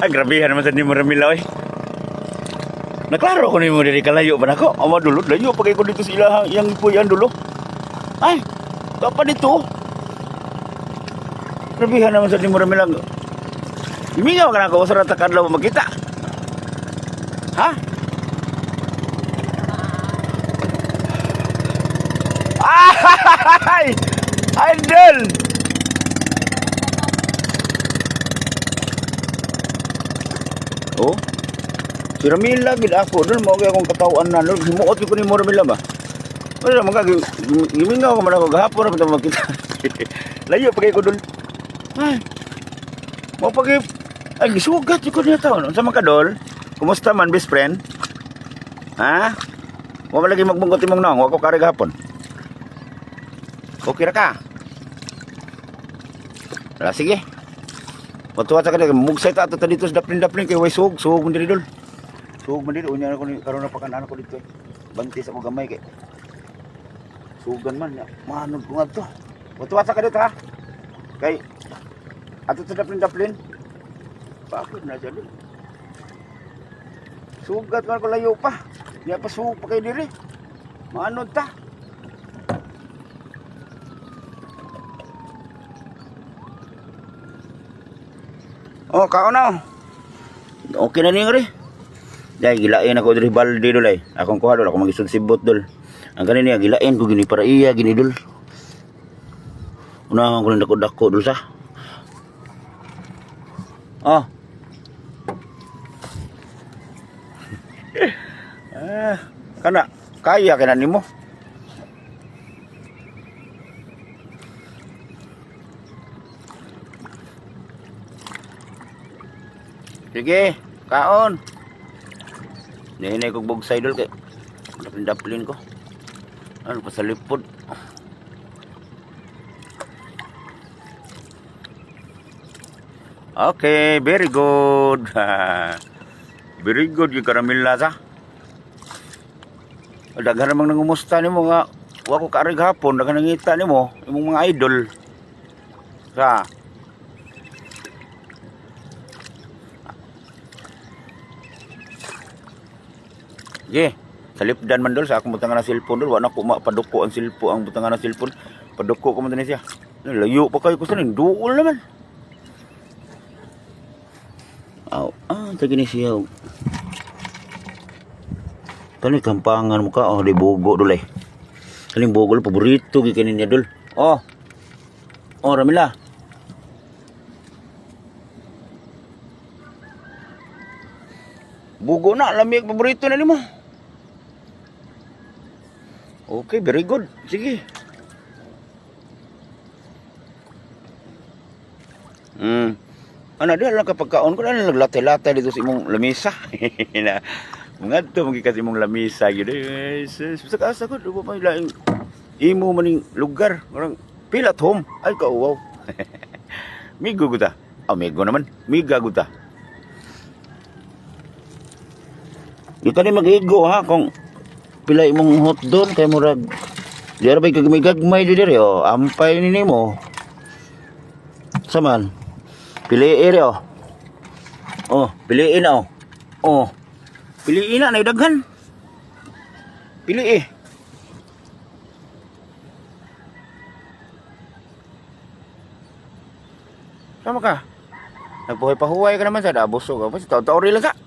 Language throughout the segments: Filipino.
Ay, grabihan naman sa ni mo Ramila, oy. Naklaro ko ni mo diri kalayo pa nako. Awa dulot layo pagay ko dito sa ilahang iyang ipuyan dulo. Ay, kapa dito. Grabihan naman sa ni mo Ramila. Imingaw ka na ako sa ratakan lang makita. Ha? Ay! Idol! Oh. Si Ramila gid ako dun mo kay akong katawan na dun himuot ko ni mo Ramila ba. Wala man ka gimingaw ko man ako gahapon ra pa makita. Layo pa kay ko dun. Ay. Mo pa kay ay gisugat ko niya taon. Sa mga kadol, kumusta man best friend? Ha? Mo lagi magbungkot imong nang, wa ko kare gahapon. Okay ra ka? Wala, sige. Matuwa sa kanila, mugsay ta ato dito sa daplin-daplin kay way sug, sug man diri dol. Sug man diri unya ko karon na pakanan ko dito. Bantis ako gamay kay. Sugan man ya. Manod ko ngadto. Matuwa sa kanila ha. Kay ato sa daplin-daplin. Bakit na dyan? Sugat man ko layo pa. Di pa sug pa kay diri. Manod ta. Oh, kao na. Okay na niyo rin. Dahil gilain ako diri balde dul ay. Akong kuha dul ako magisod sibot dul. Ang kanin niya gilain ko gini para iya gini dul. Unahan ko lang dako-dako dul sa. Oh. ah, kana kaya kana nimo. Sige, kaon. Nihinay kong bugsay dul kay daplin-daplin ko. Ano pa sa lipod. Okay, very good. very good yung karamila sa. Daghan namang nangumusta ni mo nga. Wa ko kaarig hapon, daghan nangita ni mo. Imong mga idol. Sa. Sige, salipdan man dol sa akong butangan ng cellphone dol, wala ko mapaduko ang silpo ang butangan ng cellphone. Paduko ko man siya. Layo pa kayo ko sa nin, duol naman. Aw, ah, tagi ni siya. Kani kampangan mo oh, di bugo dol eh. Kani bugo paborito gi kanin niya dol. Oh. Oh, Ramila. Bugo na, lamig paborito na nimo. Okay, very good. Sige. Hmm. Ano dia lang kapag kaon ko na naglatay-latay dito sa imong lamisa. na mga to mong kasi imong lamisa gyud eh. Sa asa ko do pa laing imo maning lugar. Orang pila at home. Ay ka wow. migo guta. Ah, migo naman. Miga guta. Di ka ni mag-igo ha kung pila imong hot doon kay murag di ara bay kagmay gagmay di diri oh ampay ni nimo. Saman pili ere oh. Oh piliin oh. Oh piliin na nay daghan. Pili eh sama ka? Nagpuhay-pahuway ka naman sa dabusog ka. Pa tao lang ka.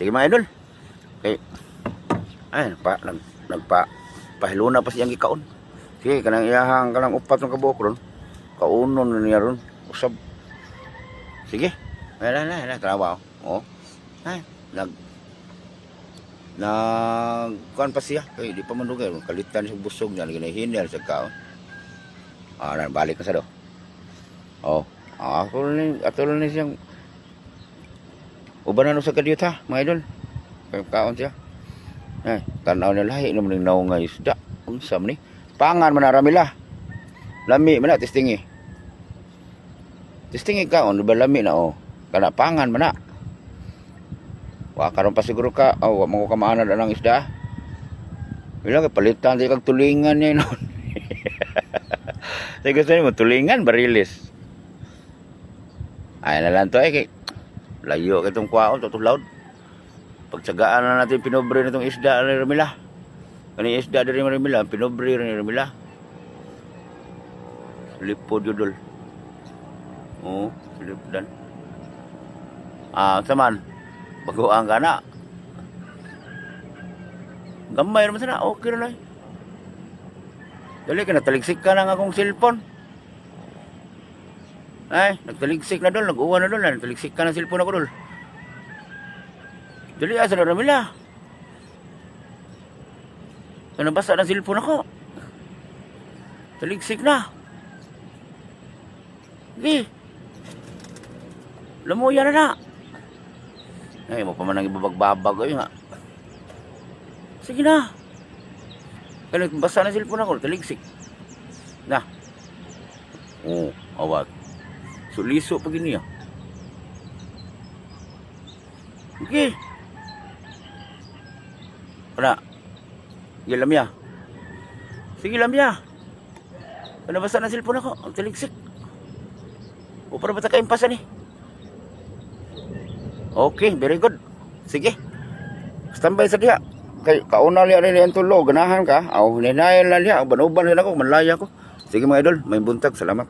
Sige mga idol. Kay ay, nagpa, nag, nagpa, pahiluna pa siyang gikaon. Sige, kanang iyahang kanang upat ng kabuok ron. Kaunon na niya ron. Usab. Sige. Wala na, wala, trabaho. Oh. Ay, nag, nag, kuhan pa siya. Kaya di pa manugay. Kalitan sa busog niya. Ginahinil sa kaon. Ah, na, balik na sa do. Oh. Ah, ako ni, ato ni siyang, ubanan sa kadiyot ha, mga idol. Kaon siya. Eh, tanaw na lahi naman ng naong nga isda. Unsam ni. Pangan man na ramila. Lami man na, testingi. Testingi ka, on, ba lami na, oh. Kana pangan man na. Wa karon pa siguro ka, oh, wa mo kamaana na ng isda. Bilang palitan di tulingan niya noon. Saya gusto ni mo tulingan barilis. Ay na lang to eh. Layo ka itong kwaon, tutulaw. Pagtsagaan na natin pinobre nitong isda ni Ramila. Kani isda ni Ramila, pinobre ni Ramila. Lipod yudol. Oo, lipdan. Ah, saman. Baguang ka na. Gamay naman sana, okay na lang. Dali ka, nataligsik ka ng akong cellphone. Ay, nagtaligsik na doon, nag-uwa na doon, nagtaligsik ka ng cellphone ako doon. Dali, asa na Ramila. Ano basta ng cellphone ako? Taligsik na. Sige. Lamuya na na. Ay, mo pa man ang ibabagbabag ay nga. Sige na. Kaya basta na cellphone ako, taligsik. Na. Oo, oh, awat. Suliso pag niya. Sige. Wala. Sige, lamya. Sige, lamya. Ano basta na cellphone ako? Ang taligsik. O para ba ta kaimpasan eh? Okay, very good. Sige. Standby sa diha. Kay kauna liya rin ang tulo, ganahan ka. Aw, ninayan na liya, uban-uban sila ko, malaya ko. Sige mga idol, may buntag, salamat.